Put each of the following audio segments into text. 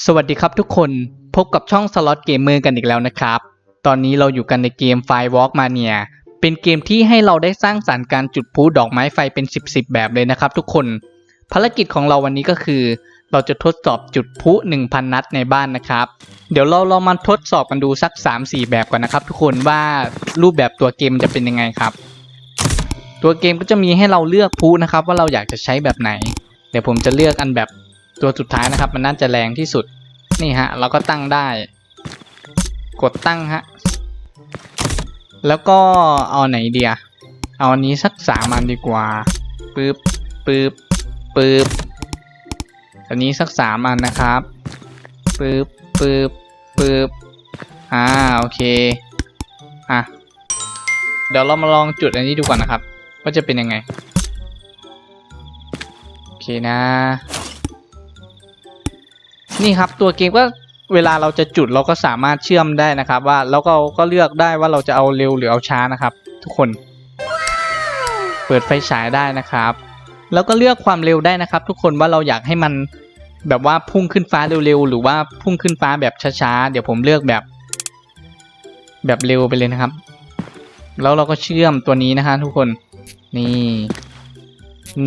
สวัสดีครับทุกคนพบกับช่องสล็อตเกมเมอร์กันอีกแล้วนะครับ ตอนนี้เราอยู่กันในเกม Firewalk Mania เป็นเกมที่ให้เราได้สร้างสรรค์การจุดพลุดอกไม้ไฟเป็น 10 10 แบบเลยนะครับทุกคน ภารกิจของเราวันนี้ก็คือ เราจะทดสอบจุดพลุ1,000 นัดในบ้านนะครับ เดี๋ยวเราเรามาทดสอบกันดูสัก 3-4 แบบก่อนนะครับ ทุกคนว่ารูปแบบตัวเกมจะเป็นยังไงครับ ตัวเกมก็จะมีให้เราเลือกพลุนะครับว่าเราอยากจะใช้แบบไหน เดี๋ยวผมจะเลือกอันแบบ ตัวสุดท้ายนะครับ มันน่าจะแรงที่สุด นี่ฮะ เราก็ตั้งได้ กดตั้งฮะ แล้วก็เอาไหนเดีย เอาอันนี้สักสามอันดีกว่า ปึ๊บ ปึ๊บ ปึ๊บ อันนี้สักสามอันนะครับ ปึ๊บ ปึ๊บ ปึ๊บ อ่า โอเค อะ เดี๋ยวเรามาลองจุดอันนี้ดูก่อนนะครับ ว่าจะเป็นยังไง โอเคนะ นี่ครับตัวเกมก็เวลาเราจะจุดเราก็สามารถเชื่อมได้นะครับ ว่าแล้วก็ก็เลือกได้ว่าเราจะเอาเร็วหรือเอาช้านะครับ ทุกคน เปิดไฟฉายได้นะครับ แล้วก็เลือกความเร็วได้นะครับ ทุกคนว่าเราอยากให้มันแบบว่าพุ่งขึ้นฟ้าเร็วๆหรือว่าพุ่งขึ้นฟ้าแบบช้าๆเดี๋ยวผมเลือกแบบ แบบเร็วไปเลยนะครับ แล้วเราก็เชื่อมตัวนี้นะฮะทุกคนนี่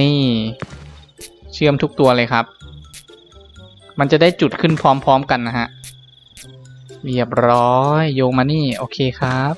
นี่ เชื่อมทุกตัวเลยครับ มันจะได้จุดขึ้นพร้อมๆกันนะฮะ เรียบร้อย โยงมานี่ โอเคครับ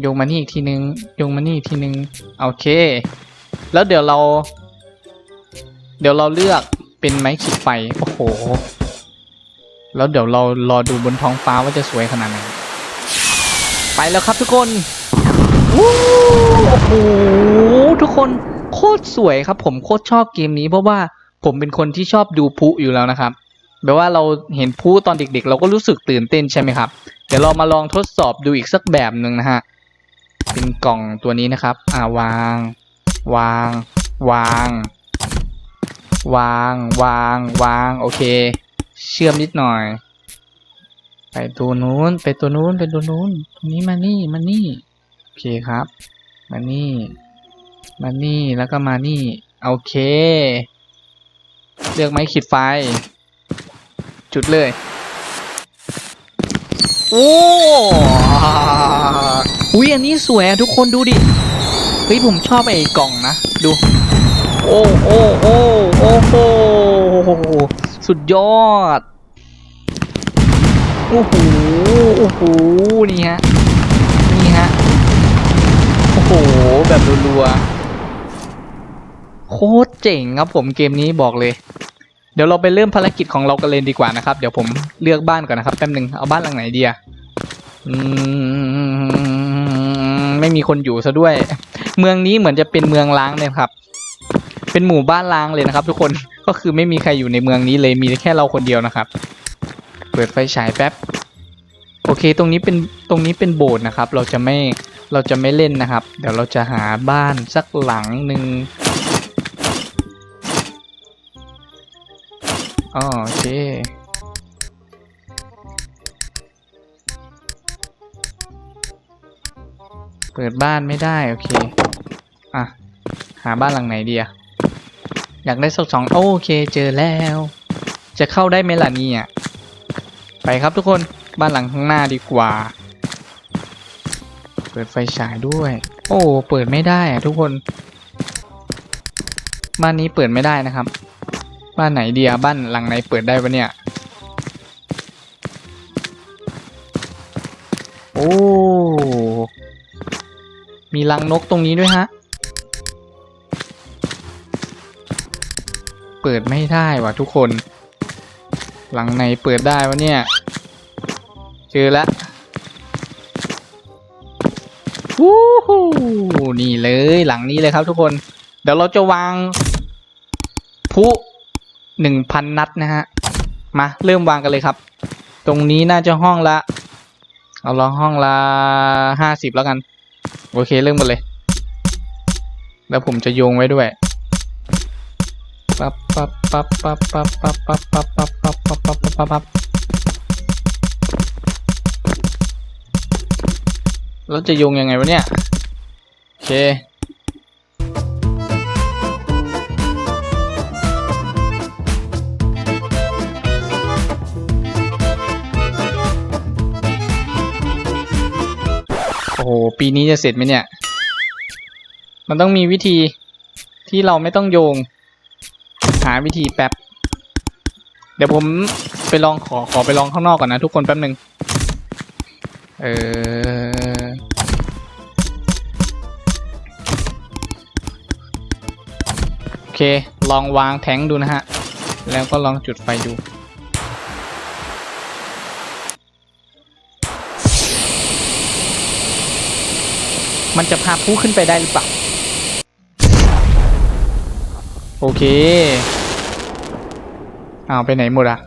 โยงมานี่อีกทีนึง โยงมานี่อีกทีนึง โอเค แล้วเดี๋ยวเรา เดี๋ยวเราเลือกเป็นไม้ขีดไฟ โอ้โห แล้วเดี๋ยวเรารอดูบนท้องฟ้าว่าจะสวยขนาดไหน ไปแล้วครับทุกคนวู้โอ้โห ทุกคนโคตรสวยครับ ผมโคตรชอบเกมนี้เพราะว่าผมเป็นคนที่ชอบดูพุอยู่แล้วนะครับ แบบว่าเราเห็นพลุตอนเด็กๆ เราก็รู้สึกตื่นเต้นใช่ไหมครับ เดี๋ยวเรามาลองทดสอบดูอีกสักแบบหนึ่งนะฮะ เป็นกล่องตัวนี้นะครับ อ่าวาง วาง วาง วาง วาง วาง โอเค เชื่อมนิดหน่อย ไปตัวนู้น ไปตัวนู้น ไปตัวนู้นตัวนี้มานี่ มานี่ โอเคครับ มานี่ มานี่ แล้วก็มานี่ โอเค เลือกไม้ขีดไฟ จุดเลย โอ้อุ้ยอันนี้สวยอะทุกคนดูดิ เฮ้ยผมชอบไอ้กล่องนะ ดู โอ้โอ้โอ้โอ้โหสุดยอด โอ้โห โอ้โห นี่ฮะ นี่ฮะ โอ้โห แบบรัวๆ โคตรเจ๋งครับผมเกมนี้บอกเลย เดี๋ยวเราไปเริ่มภารกิจของเรากันเลยดีกว่านะครับ เดี๋ยวผมเลือกบ้านก่อนนะครับแป๊บหนึ่งเอาบ้านหลังไหนดีอะไม่มีคนอยู่ซะด้วย เมืองนี้เหมือนจะเป็นเมืองล้างเลยครับ เป็นหมู่บ้านล้างเลยนะครับ ทุกคนก็คือไม่มีใครอยู่ในเมืองนี้เลยมีแค่เราคนเดียวนะครับ เปิดไฟฉายแป๊บโอเค ตรงนี้เป็นตรงนี้เป็นโบสถ์นะครับ เราจะไม่เราจะไม่เล่นนะครับ เดี๋ยวเราจะหาบ้านสักหลังหนึ่ง อ๋อโอเคเปิดบ้านไม่ได้ โอเค อะ หาบ้านหลังไหนดีอะอยากได้สักสองโอเคเจอแล้ว จะเข้าได้ไหมล่ะนี่ยไปครับทุกคนบ้านหลังข้างหน้าดีกว่า เปิดไฟฉายด้วย โอ้ เปิดไม่ได้อะทุกคน บ้านนี้เปิดไม่ได้นะครับ บ้านไหนเดียบ้านหลังไหนเปิดได้วะเนี่ย โอ้ มีรังนกตรงนี้ด้วยฮะ เปิดไม่ได้ว่ะทุกคน หลังไหนเปิดได้วะเนี่ย เจอแล้ววู้ฮู้นี่เลยหลังนี้เลยครับทุกคน เดี๋ยวเราจะวางพลุ หนึ่งพันนัดนะฮะ มาเริ่มวางกันเลยครับ ตรงนี้น่าจะห้องละ เอาลองห้องละห้าสิบแล้วกัน โอเคเริ่มกันเลย แล้วผมจะโยงไว้ด้วยปั๊บปั๊บปั๊บปั๊บปั๊บปั๊บปั๊บปั๊บปั๊บปั๊บปั๊บปั๊บปั๊บปั๊บปั๊บแล้วจะโยงยังไงวะเนี่ย โอเค ปีนี้จะเสร็จไหมเนี่ย มันต้องมีวิธีที่เราไม่ต้องโยง หาวิธีแป๊บ เดี๋ยวผมไปลองขอขอไปลองข้างนอกก่อนนะทุกคนแป๊บหนึ่งเออโอเค ลองวางแทงดูนะฮะ แล้วก็ลองจุดไฟดู มันจะพาผู้ขึ้นไปได้หรือเปล่า โอเคอ้าวไปไหนหมดอะ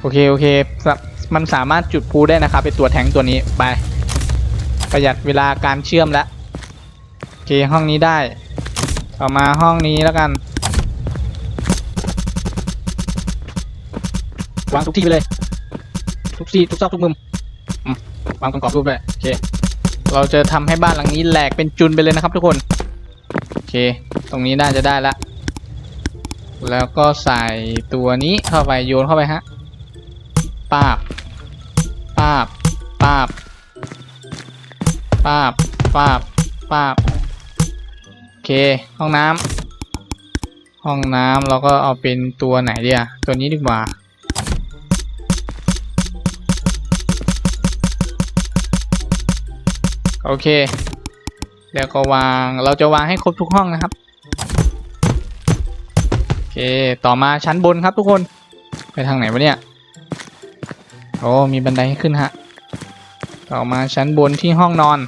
โอเค โอเค มันสามารถจุดพูได้นะครับเป็นตัวแทงตัวนี้ไป ประหยัดเวลาการเชื่อมแล้วโอเคห้องนี้ได้ต่อมาห้องนี้แล้วกันวางทุกที่ไปเลย ทุกที่ทุกซอกทุกมุมอืมวางตรงกรอบรูปไปโอเค เราจะทำให้บ้านหลังนี้แหลกเป็นจุนไปเลยนะครับทุกคน โอเค ตรงนี้น่าจะได้ละ แล้วก็ใส่ตัวนี้เข้าไปโยนเข้าไปฮะปาบปาบปาบปาบปาบปาบโอเค ห้องน้ำห้องน้ำเราก็เอาเป็นตัวไหนดีอะตัวนี้ดีกว่า โอเคแล้วก็วาง เราจะวางให้ครบทุกห้องนะครับ โอเค ต่อมาชั้นบนครับทุกคน ไปทางไหนวะเนี่ย โอ้ มีบันไดให้ขึ้นฮะ ต่อมาชั้นบนที่ห้องนอน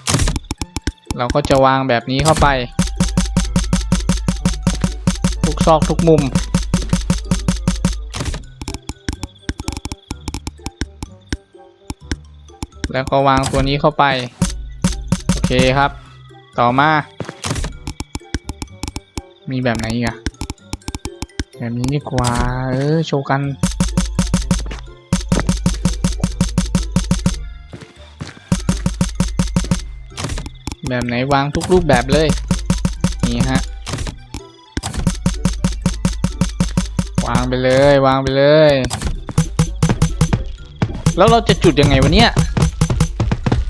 เราก็จะวางแบบนี้เข้าไป ทุกซอกทุกมุมแล้วก็วางตัวนี้เข้าไป เคครับ ต่อมา มีแบบไหนอีกอะแบบนี้ดีกว่า เออ โชว์กัน แบบไหนวางทุกรูปแบบเลย นี่ฮะ วางไปเลย วางไปเลย แล้วเราจะจุดยังไงวะเนี่ย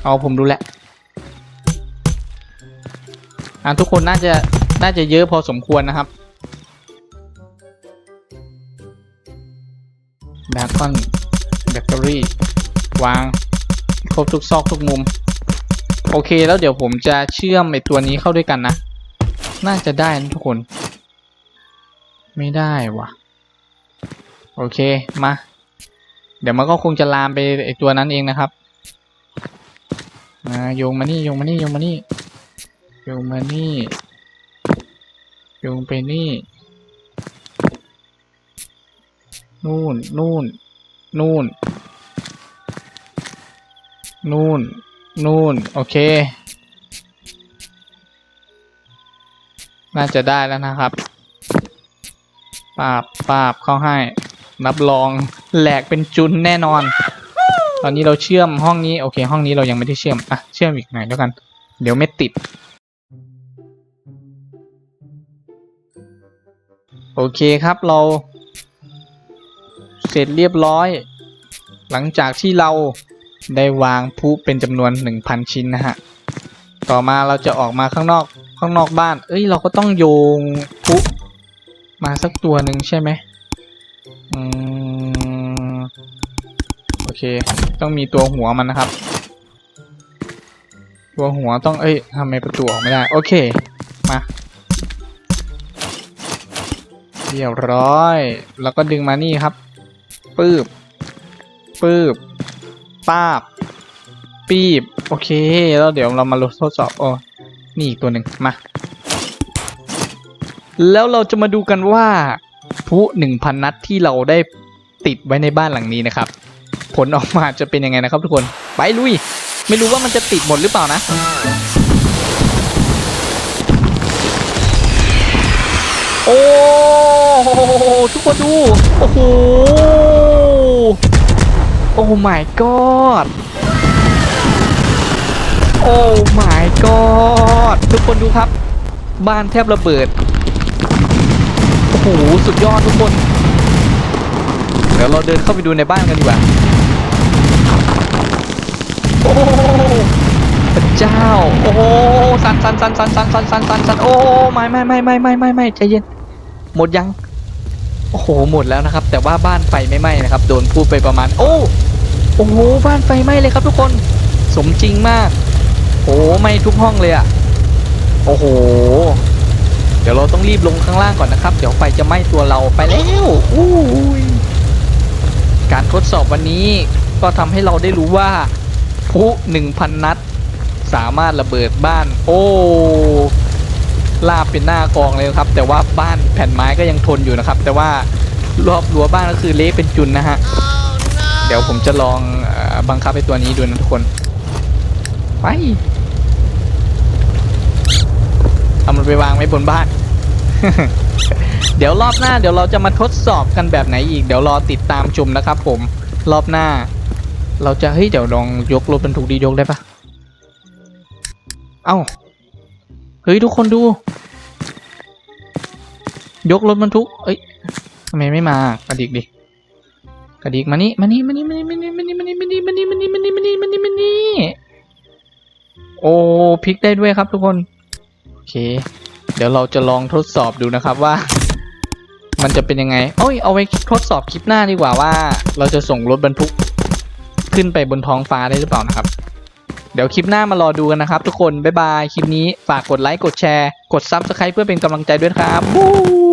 เอาผมดูแหละ อะทุกคนน่าจะน่าจะเยอะพอสมควรนะครับแบคอนแบตเตอรี่วางครบทุกซอกทุกมุม โอเคแล้วเดี๋ยวผมจะเชื่อมไอตัวนี้เข้าด้วยกันนะ น่าจะได้นะทุกคน ไม่ได้วะโอเคมา เดี๋ยวมันก็คงจะลามไปไอตัวนั้นเองนะครับมาโยงมานี่โยงมานี่โยงมานี่ โยงมานี่ โยงไปนี่ นู่น นู่น นู่น นู่น นู่น โอเค น่าจะได้แล้วนะครับ ปาบ ปาบ เข้าให้รับรอง แหลกเป็นจุนแน่นอน ตอนนี้เราเชื่อมห้องนี้ โอเค ห้องนี้เรายังไม่ได้เชื่อม อะ เชื่อมอีกหน่อยแล้วกัน เดี๋ยวไม่ติด โอเคครับเรา เสร็จเรียบร้อย หลังจากที่เราได้วางพลุเป็นจำนวน 1,000 ชิ้นนะฮะ ต่อมาเราจะออกมาข้างนอกข้างนอกบ้าน เอ้ยเราก็ต้องโยงพลุมาสักตัวหนึ่งใช่ไหมอืมโอเค ต้องมีตัวหัวมันนะครับ ตัวหัวต้องเอ้ยทำไมประตูออกไม่ได้ โอเค มา เรียบร้อย แล้วก็ดึงมานี่ครับ ปืบปืบป้าบ ปีบ โอเค แล้วเดี๋ยวเรามาทดสอบโอ้นี่อีกตัวหนึ่งมา แล้วเราจะมาดูกันว่าพลุหนึ่งพันนัดที่เราได้ติดไว้ในบ้านหลังนี้นะครับ ผลออกมาจะเป็นยังไงนะครับทุกคน ไปลุย ไม่รู้ว่ามันจะติดหมดหรือเปล่านะโอ้ โหทุกคนดู โอ้โห โอ้ my god โอ้ my god ทุกคนดูครับ บ้านแทบระเบิด โอ้โห สุดยอดทุกคน เดี๋ยวเราเดินเข้าไปดูในบ้านกันดีกว่า โอ้พระเจ้า โอ้สันสันสันสันสันสันสันสันสันโอ้ไม่ไม่ไม่ไม่ไม่ไม่ไม่ใจเย็น หมดยัง โอ้โหหมดแล้วนะครับ แต่ว่าบ้านไฟไม่ไหม้นะครับ โดนพูดไปประมาณ โอ้โอ้โหบ้านไฟไหม้เลยครับทุกคนสมจริงมาก โอ้ไหม้ทุกห้องเลยอะโอ้โห เดี๋ยวเราต้องรีบลงข้างล่างก่อนนะครับ เดี๋ยวไฟจะไหม้ตัวเราไปแล้วอู้ยการทดสอบวันนี้ก็ทำให้เราได้รู้ว่าพุ1,000 นัด สามารถระเบิดบ้าน โอ้ ลาบเป็นหน้ากองเลยครับ แต่ว่าบ้านแผ่นไม้ก็ยังทนอยู่นะครับ แต่ว่ารอบรั้วบ้านก็คือเละเป็นจุนนะฮะ เดี๋ยวผมจะลองอบังคับไอ้ตัวนี้ดูนะทุกคน ไปเอามันไปวางไว้บนบ้าน เดี๋ยวรอบหน้าเดี๋ยวเราจะมาทดสอบกันแบบไหนอีก เดี๋ยวรอติดตามชมนะครับผม รอบหน้า เราจะเฮ้ยเดี๋ยวลองยกรถบรรทุกดียกได้ปะเอ้า เฮ้ยทุกคนดู ยกรถบรรทุก เอ้ยทำไมไม่มากระดิกดิกระดิกมานี่มานี่มานี่มานี่มานี่มานี่มานี่มานี่มานี่มานี่มานี่มานี่มานี่มานี่โอ้พลิกได้ด้วยครับทุกคนโอเค เดี๋ยวเราจะลองทดสอบดูนะครับว่า มันจะเป็นยังไงโอ้ยเอาไว้ทดสอบคลิปหน้าดีกว่าว่า เราจะส่งรถบรรทุกขึ้นไปบนท้องฟ้าได้หรือเปล่านะครับ เดี๋ยวคลิปหน้ามารอดูกันนะครับทุกคน บ๊ายบาย คลิปนี้ฝากกดไลค์ กดแชร์ กด Subscribe เพื่อเป็นกำลังใจด้วยครับบู